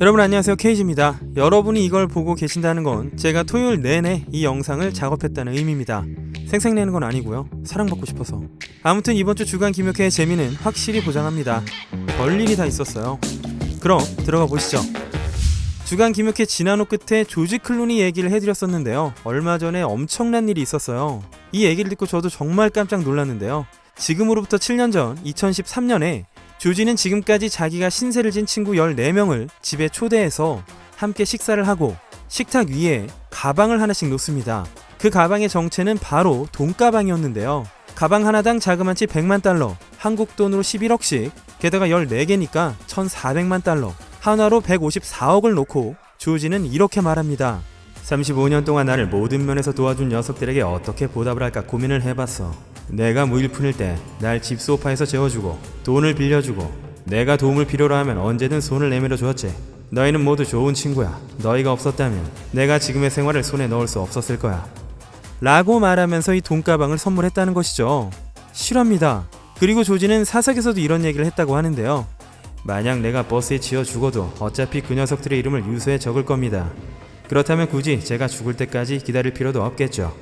여러분 안녕하세요. 케이지입니다. 여러분이 이걸 보고 계신다는 건 제가 토요일 내내 이 영상을 작업했다는 의미입니다. 생색내는 건 아니고요. 사랑받고 싶어서. 아무튼 이번 주 주간 김혁회의 재미는 확실히 보장합니다. 별일이 다 있었어요. 그럼 들어가 보시죠. 주간 김혁회 지난호 끝에 조지 클루니 얘기를 해드렸었는데요. 얼마 전에 엄청난 일이 있었어요. 이 얘기를 듣고 저도 정말 깜짝 놀랐는데요. 지금으로부터 7년 전 2013년에 조지는 지금까지 자기가 신세를 진 친구 14명을 집에 초대해서 함께 식사를 하고 식탁 위에 가방을 하나씩 놓습니다. 그 가방의 정체는 바로 돈가방이었는데요. 가방 하나당 자그마치 100만 달러, 한국 돈으로 11억씩, 게다가 14개니까 1,400만 달러, 한화로 154억을 놓고 조지는 이렇게 말합니다. 35년 동안 나를 모든 면에서 도와준 녀석들에게 어떻게 보답을 할까 고민을 해봤어. 내가 무일 푼일 때 날 집 소파에서 재워주고 돈을 빌려주고 내가 도움을 필요로 하면 언제든 손을 내밀어 주었지. 너희는 모두 좋은 친구야. 너희가 없었다면 내가 지금의 생활을 손에 넣을 수 없었을 거야. 라고 말하면서 이 돈가방을 선물했다는 것이죠. 실합니다. 그리고 조지는 사석에서도 이런 얘기를 했다고 하는데요. 만약 내가 버스에 지어 죽어도 어차피 그 녀석들의 이름을 유서에 적을 겁니다. 그렇다면 굳이 제가 죽을 때까지 기다릴 필요도 없겠죠.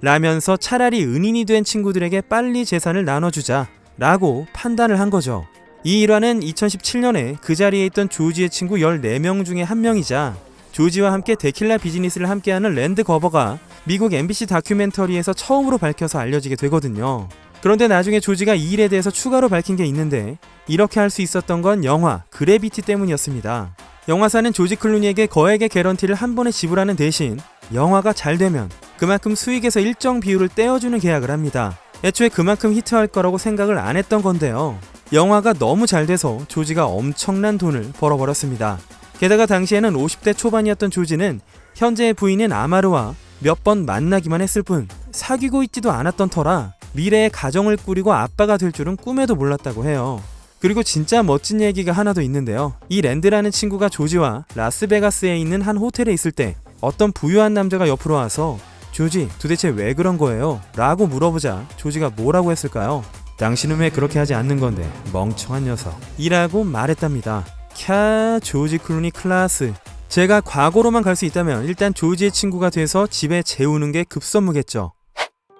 라면서 차라리 은인이 된 친구들에게 빨리 재산을 나눠주자 라고 판단을 한 거죠. 이 일화는 2017년에 그 자리에 있던 조지의 친구 14명 중에 한 명이자 조지와 함께 데킬라 비즈니스를 함께하는 랜드 거버가 미국 MBC 다큐멘터리에서 처음으로 밝혀서 알려지게 되거든요. 그런데 나중에 조지가 이 일에 대해서 추가로 밝힌 게 있는데 이렇게 할 수 있었던 건 영화 그래비티 때문이었습니다. 영화사는 조지 클루니에게 거액의 개런티를 한 번에 지불하는 대신 영화가 잘 되면 그만큼 수익에서 일정 비율을 떼어주는 계약을 합니다. 애초에 그만큼 히트할 거라고 생각을 안 했던 건데요. 영화가 너무 잘 돼서 조지가 엄청난 돈을 벌어버렸습니다. 게다가 당시에는 50대 초반이었던 조지는 현재의 부인인 아마르와 몇 번 만나기만 했을 뿐 사귀고 있지도 않았던 터라 미래의 가정을 꾸리고 아빠가 될 줄은 꿈에도 몰랐다고 해요. 그리고 진짜 멋진 얘기가 하나 더 있는데요. 이 랜드라는 친구가 조지와 라스베가스에 있는 한 호텔에 있을 때 어떤 부유한 남자가 옆으로 와서 조지 도대체 왜 그런 거예요? 라고 물어보자 조지가 뭐라고 했을까요? 당신은 왜 그렇게 하지 않는 건데 멍청한 녀석 이라고 말했답니다. 캬 조지 클루니 클라스 제가 과거로만 갈 수 있다면 일단 조지의 친구가 돼서 집에 재우는 게 급선무겠죠.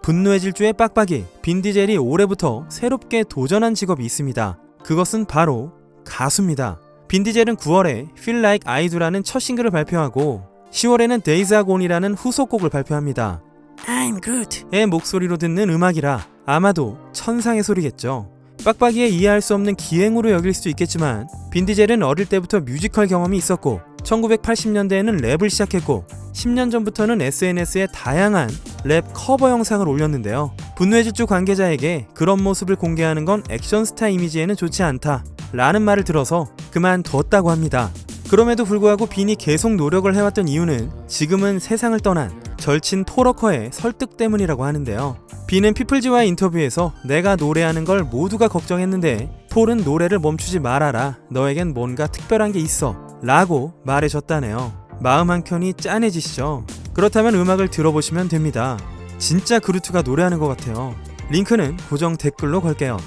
분노의 질주의 빡빡이 빈디젤이 올해부터 새롭게 도전한 직업이 있습니다. 그것은 바로 가수입니다. 빈디젤은 9월에 Feel Like I Do라는 첫 싱글을 발표하고 10월에는 Days Are Gone이라는 후속곡을 발표합니다. I'm Groot의 목소리로 듣는 음악이라 아마도 천상의 소리겠죠. 빡빡이의 이해할 수 없는 기행으로 여길 수도 있겠지만 빈디젤은 어릴 때부터 뮤지컬 경험이 있었고 1980년대에는 랩을 시작했고 10년 전부터는 SNS에 다양한 랩 커버 영상을 올렸는데요. 분노의 질주 관계자에게 그런 모습을 공개하는 건 액션 스타 이미지에는 좋지 않다 라는 말을 들어서 그만뒀다고 합니다. 그럼에도 불구하고 빈이 계속 노력을 해왔던 이유는 지금은 세상을 떠난 절친 포러커의 설득 때문이라고 하는데요. 빈은 피플지와의 인터뷰에서 내가 노래하는 걸 모두가 걱정했는데 폴은 노래를 멈추지 말아라. 너에겐 뭔가 특별한 게 있어. 라고 말해줬다네요. 마음 한켠이 짠해지시죠? 그렇다면 음악을 들어보시면 됩니다. 진짜 그루트가 노래하는 것 같아요. 링크는 고정 댓글로 걸게요.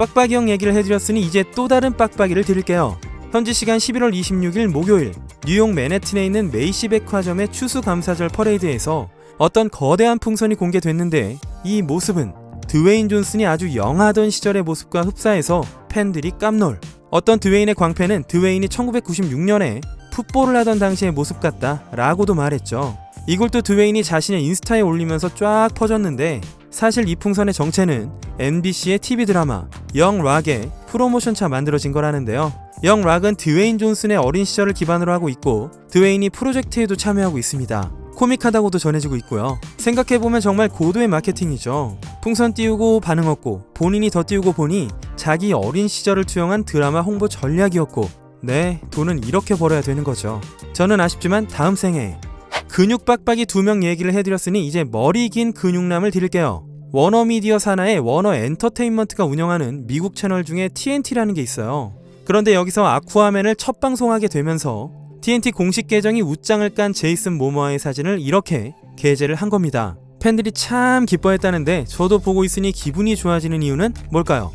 빡빡이 형 얘기를 해드렸으니 이제 또 다른 빡빡이를 드릴게요. 현지 시간 11월 26일 목요일 뉴욕 맨해튼에 있는 메이시 백화점의 추수감사절 퍼레이드에서 어떤 거대한 풍선이 공개됐는데 이 모습은 드웨인 존슨이 아주 영하던 시절의 모습과 흡사해서 팬들이 깜놀. 어떤 드웨인의 광팬은 드웨인이 1996년에 풋볼을 하던 당시의 모습 같다 라고도 말했죠. 이걸 또 드웨인이 자신의 인스타에 올리면서 쫙 퍼졌는데 사실 이 풍선의 정체는 MBC의 TV 드라마 영 락의 프로모션차 만들어진 거라는데요. 영 락은 드웨인 존슨의 어린 시절을 기반으로 하고 있고 드웨인이 프로젝트에도 참여하고 있습니다. 코믹하다고도 전해지고 있고요. 생각해보면 정말 고도의 마케팅이죠. 풍선 띄우고 반응 없고 본인이 더 띄우고 보니 자기 어린 시절을 투영한 드라마 홍보 전략이었고 네, 돈은 이렇게 벌어야 되는 거죠. 저는 아쉽지만 다음 생에 근육 빡빡이 두 명 얘기를 해드렸으니 이제 머리 긴 근육남을 드릴게요. 워너미디어 산하의 워너 엔터테인먼트가 운영하는 미국 채널 중에 TNT라는 게 있어요. 그런데 여기서 아쿠아맨을 첫 방송하게 되면서 TNT 공식 계정이 웃장을 깐 제이슨 모모아의 사진을 이렇게 게재를 한 겁니다. 팬들이 참 기뻐했다는데 저도 보고 있으니 기분이 좋아지는 이유는 뭘까요?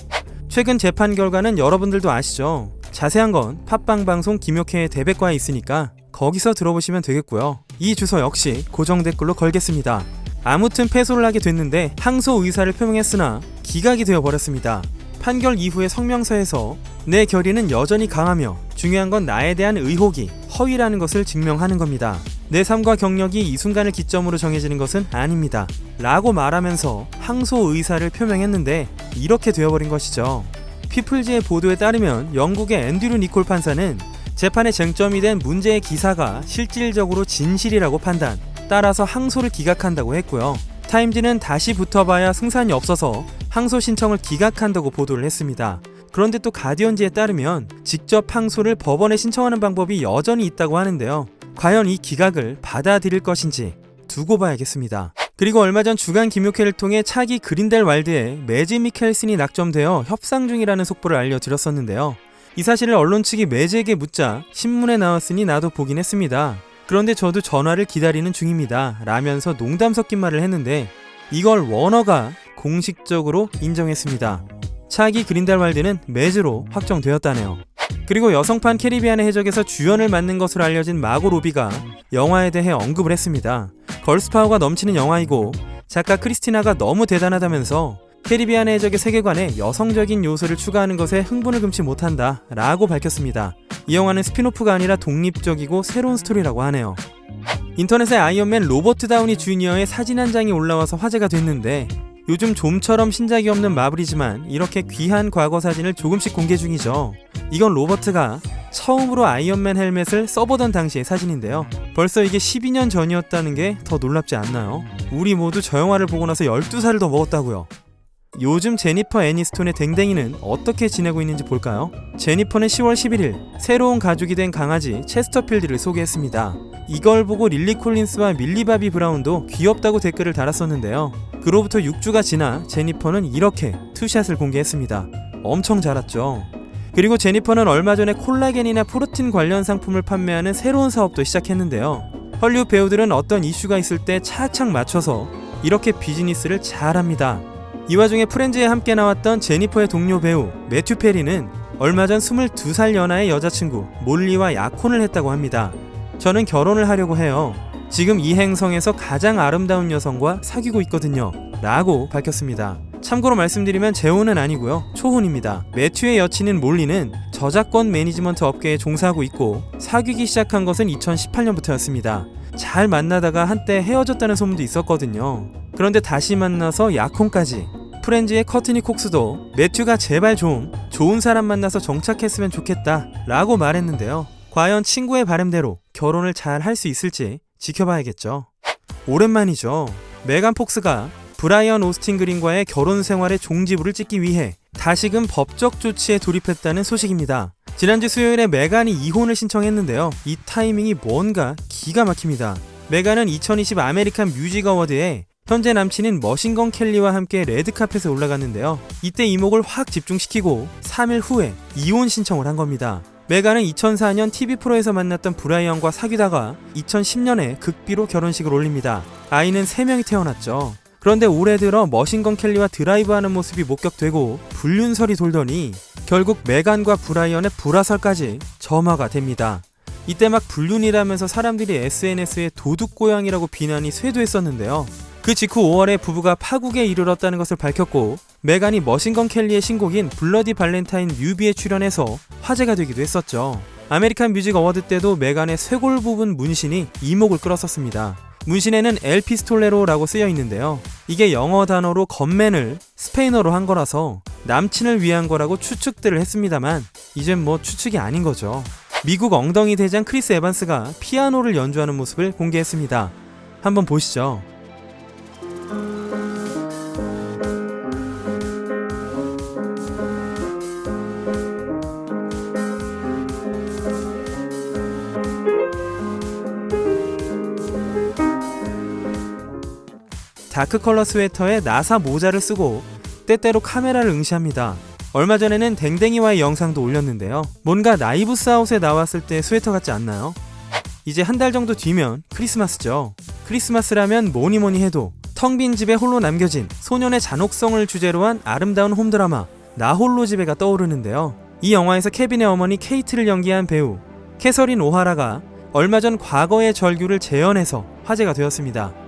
최근 재판 결과는 여러분들도 아시죠? 자세한 건 팟빵 방송 김효혜의 대백과에 있으니까 거기서 들어보시면 되겠고요. 이 주소 역시 고정 댓글로 걸겠습니다. 아무튼 패소를 하게 됐는데 항소 의사를 표명했으나 기각이 되어 버렸습니다. 판결 이후의 성명서에서 내 결의는 여전히 강하며 중요한 건 나에 대한 의혹이 허위라는 것을 증명하는 겁니다. 내 삶과 경력이 이 순간을 기점으로 정해지는 것은 아닙니다. 라고 말하면서 항소 의사를 표명했는데 이렇게 되어버린 것이죠. 피플즈의 보도에 따르면 영국의 앤드류 니콜 판사는 재판의 쟁점이 된 문제의 기사가 실질적으로 진실이라고 판단, 따라서 항소를 기각한다고 했고요. 타임지는 다시 붙어봐야 승산이 없어서 항소 신청을 기각한다고 보도를 했습니다. 그런데 또 가디언지에 따르면 직접 항소를 법원에 신청하는 방법이 여전히 있다고 하는데요. 과연 이 기각을 받아들일 것인지 두고 봐야겠습니다. 그리고 얼마 전 주간 김효혜를 통해 차기 그린델 왈드의 매지 미켈슨이 낙점되어 협상 중이라는 속보를 알려드렸었는데요. 이 사실을 언론 측이 매지에게 묻자 신문에 나왔으니 나도 보긴 했습니다. 그런데 저도 전화를 기다리는 중입니다. 라면서 농담 섞인 말을 했는데 이걸 워너가 공식적으로 인정했습니다. 차기 그린달 왈드는 매즈로 확정되었다네요. 그리고 여성판 캐리비안의 해적에서 주연을 맡는 것으로 알려진 마고 로비가 영화에 대해 언급을 했습니다. 걸스파워가 넘치는 영화이고 작가 크리스티나가 너무 대단하다면서 캐리비안의 해적의 세계관에 여성적인 요소를 추가하는 것에 흥분을 금치 못한다 라고 밝혔습니다. 이 영화는 스피노프가 아니라 독립적이고 새로운 스토리라고 하네요. 인터넷에 아이언맨 로버트 다우니 주니어의 사진 한 장이 올라와서 화제가 됐는데 요즘 좀처럼 신작이 없는 마블이지만 이렇게 귀한 과거 사진을 조금씩 공개 중이죠. 이건 로버트가 처음으로 아이언맨 헬멧을 써보던 당시의 사진인데요. 벌써 이게 12년 전이었다는 게 더 놀랍지 않나요? 우리 모두 저 영화를 보고 나서 12살을 더 먹었다고요. 요즘 제니퍼 애니스톤의 댕댕이는 어떻게 지내고 있는지 볼까요? 제니퍼는 10월 11일 새로운 가족이 된 강아지 체스터필드를 소개했습니다. 이걸 보고 릴리 콜린스와 밀리바비 브라운도 귀엽다고 댓글을 달았었는데요. 그로부터 6주가 지나 제니퍼는 이렇게 투샷을 공개했습니다. 엄청 자랐죠. 그리고 제니퍼는 얼마 전에 콜라겐이나 프로틴 관련 상품을 판매하는 새로운 사업도 시작했는데요. 헐리우드 배우들은 어떤 이슈가 있을 때 차착 맞춰서 이렇게 비즈니스를 잘합니다. 이 와중에 프렌즈에 함께 나왔던 제니퍼의 동료 배우 매튜 페리는 얼마 전 22살 연하의 여자친구 몰리와 약혼을 했다고 합니다. 저는 결혼을 하려고 해요. 지금 이 행성에서 가장 아름다운 여성과 사귀고 있거든요. 라고 밝혔습니다. 참고로 말씀드리면 재혼은 아니고요. 초혼입니다. 매튜의 여친인 몰리는 저작권 매니지먼트 업계에 종사하고 있고 사귀기 시작한 것은 2018년부터였습니다. 잘 만나다가 한때 헤어졌다는 소문도 있었거든요. 그런데 다시 만나서 약혼까지. 프렌즈의 커트니 콕스도 매튜가 제발 좀 좋은 사람 만나서 정착했으면 좋겠다 라고 말했는데요. 과연 친구의 바램대로 결혼을 잘 할 수 있을지 지켜봐야겠죠. 오랜만이죠. 메간 폭스가 브라이언 오스틴 그린과의 결혼 생활의 종지부를 찍기 위해 다시금 법적 조치에 돌입했다는 소식입니다. 지난주 수요일에 메간이 이혼을 신청했는데요. 이 타이밍이 뭔가 기가 막힙니다. 메간은 2020 아메리칸 뮤직 어워드에 현재 남친인 머신건 켈리와 함께 레드카펫에 올라갔는데요. 이때 이목을 확 집중시키고 3일 후에 이혼 신청을 한 겁니다. 메간은 2004년 TV 프로에서 만났던 브라이언과 사귀다가 2010년에 극비로 결혼식을 올립니다. 아이는 3명이 태어났죠. 그런데 올해 들어 머신건 켈리와 드라이브하는 모습이 목격되고 불륜설이 돌더니 결국 메간과 브라이언의 불화설까지 점화가 됩니다. 이때 막 불륜이라면서 사람들이 SNS에 도둑고양이라고 비난이 쇄도했었는데요. 그 직후 5월에 부부가 파국에 이르렀다는 것을 밝혔고 메간이 머신건 켈리의 신곡인 블러디 발렌타인 뮤비에 출연해서 화제가 되기도 했었죠. 아메리칸 뮤직 어워드 때도 메간의 쇄골 부분 문신이 이목을 끌었었습니다. 문신에는 엘 피스톨레로라고 쓰여 있는데요. 이게 영어 단어로 겉맨을 스페인어로 한 거라서 남친을 위한 거라고 추측들을 했습니다만 이젠 뭐 추측이 아닌 거죠. 미국 엉덩이 대장 크리스 에반스가 피아노를 연주하는 모습을 공개했습니다. 한번 보시죠. 다크 컬러 스웨터에 나사 모자를 쓰고 때때로 카메라를 응시합니다. 얼마 전에는 댕댕이와의 영상도 올렸는데요. 뭔가 나이브스 아웃에 나왔을 때 스웨터 같지 않나요? 이제 한 달 정도 뒤면 크리스마스죠. 크리스마스라면 뭐니 뭐니 해도 텅 빈 집에 홀로 남겨진 소년의 잔혹성을 주제로 한 아름다운 홈드라마 나 홀로 집에가 떠오르는데요. 이 영화에서 케빈의 어머니 케이트를 연기한 배우 캐서린 오하라가 얼마 전 과거의 절규를 재현해서 화제가 되었습니다.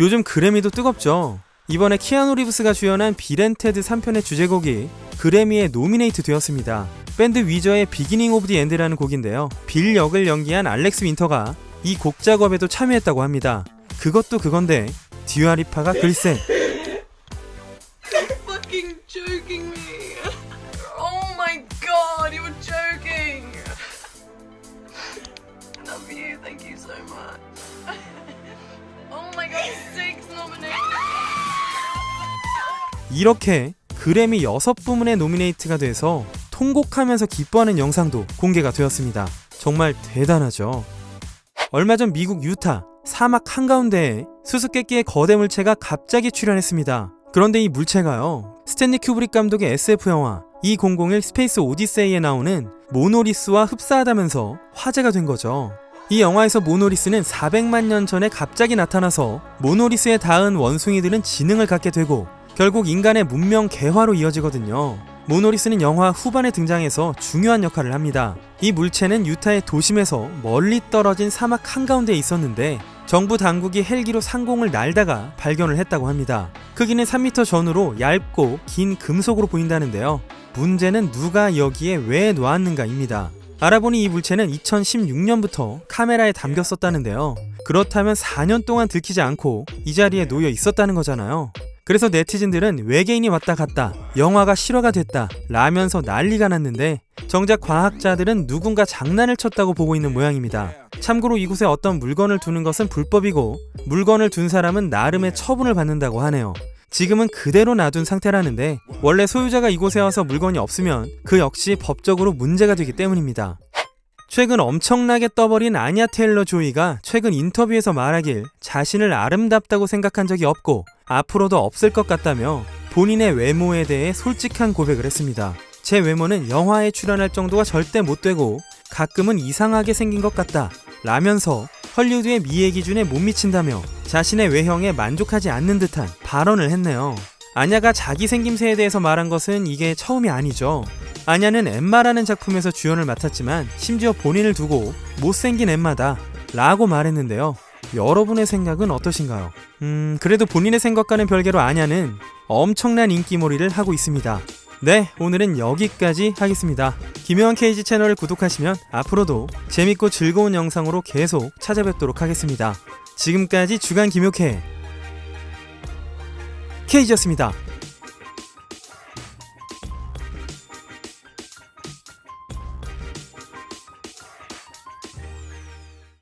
요즘 그래미도 뜨겁죠. 이번에 키아누 리브스가 주연한 비렌테드 3편의 주제곡이 그래미에 노미네이트 되었습니다. 밴드 위저의 비기닝 오브 디 엔드라는 곡인데요. 빌 역을 연기한 알렉스 윈터가 이 곡 작업에도 참여했다고 합니다. 그것도 그건데 듀아리파가 글쎄 이렇게 그래미 6부문에 노미네이트가 돼서 통곡하면서 기뻐하는 영상도 공개가 되었습니다. 정말 대단하죠. 얼마 전 미국 유타 사막 한가운데에 수수께끼의 거대 물체가 갑자기 출현했습니다. 그런데 이 물체가요. 스탠리 큐브릭 감독의 SF 영화 2001 스페이스 오디세이에 나오는 모노리스와 흡사하다면서 화제가 된 거죠. 이 영화에서 모노리스는 400만 년 전에 갑자기 나타나서 모노리스에 닿은 원숭이들은 지능을 갖게 되고 결국 인간의 문명 개화로 이어지거든요. 모노리스는 영화 후반에 등장해서 중요한 역할을 합니다. 이 물체는 유타의 도심에서 멀리 떨어진 사막 한가운데에 있었는데 정부 당국이 헬기로 상공을 날다가 발견을 했다고 합니다. 크기는 3m 전후로 얇고 긴 금속으로 보인다는데요. 문제는 누가 여기에 왜 놓았는가입니다. 알아보니 이 물체는 2016년부터 카메라에 담겼었다는데요. 그렇다면 4년 동안 들키지 않고 이 자리에 놓여 있었다는 거잖아요. 그래서 네티즌들은 외계인이 왔다 갔다 영화가 실화가 됐다 라면서 난리가 났는데 정작 과학자들은 누군가 장난을 쳤다고 보고 있는 모양입니다. 참고로 이곳에 어떤 물건을 두는 것은 불법이고 물건을 둔 사람은 나름의 처분을 받는다고 하네요. 지금은 그대로 놔둔 상태라는데 원래 소유자가 이곳에 와서 물건이 없으면 그 역시 법적으로 문제가 되기 때문입니다. 최근 엄청나게 떠버린 아냐 테일러 조이가 최근 인터뷰에서 말하길 자신을 아름답다고 생각한 적이 없고 앞으로도 없을 것 같다며 본인의 외모에 대해 솔직한 고백을 했습니다. 제 외모는 영화에 출연할 정도가 절대 못 되고 가끔은 이상하게 생긴 것 같다 라면서 헐리우드의 미의 기준에 못 미친다며 자신의 외형에 만족하지 않는 듯한 발언을 했네요. 아냐가 자기 생김새에 대해서 말한 것은 이게 처음이 아니죠. 아냐는 엠마라는 작품에서 주연을 맡았지만 심지어 본인을 두고 못생긴 엠마다 라고 말했는데요. 여러분의 생각은 어떠신가요? 음, 그래도 본인의 생각과는 별개로 아냐는 엄청난 인기몰이를 하고 있습니다. 네, 오늘은 여기까지 하겠습니다. 김효한 케이지 채널을 구독하시면 앞으로도 재밌고 즐거운 영상으로 계속 찾아뵙도록 하겠습니다. 지금까지 주간 김효케 케이지였습니다.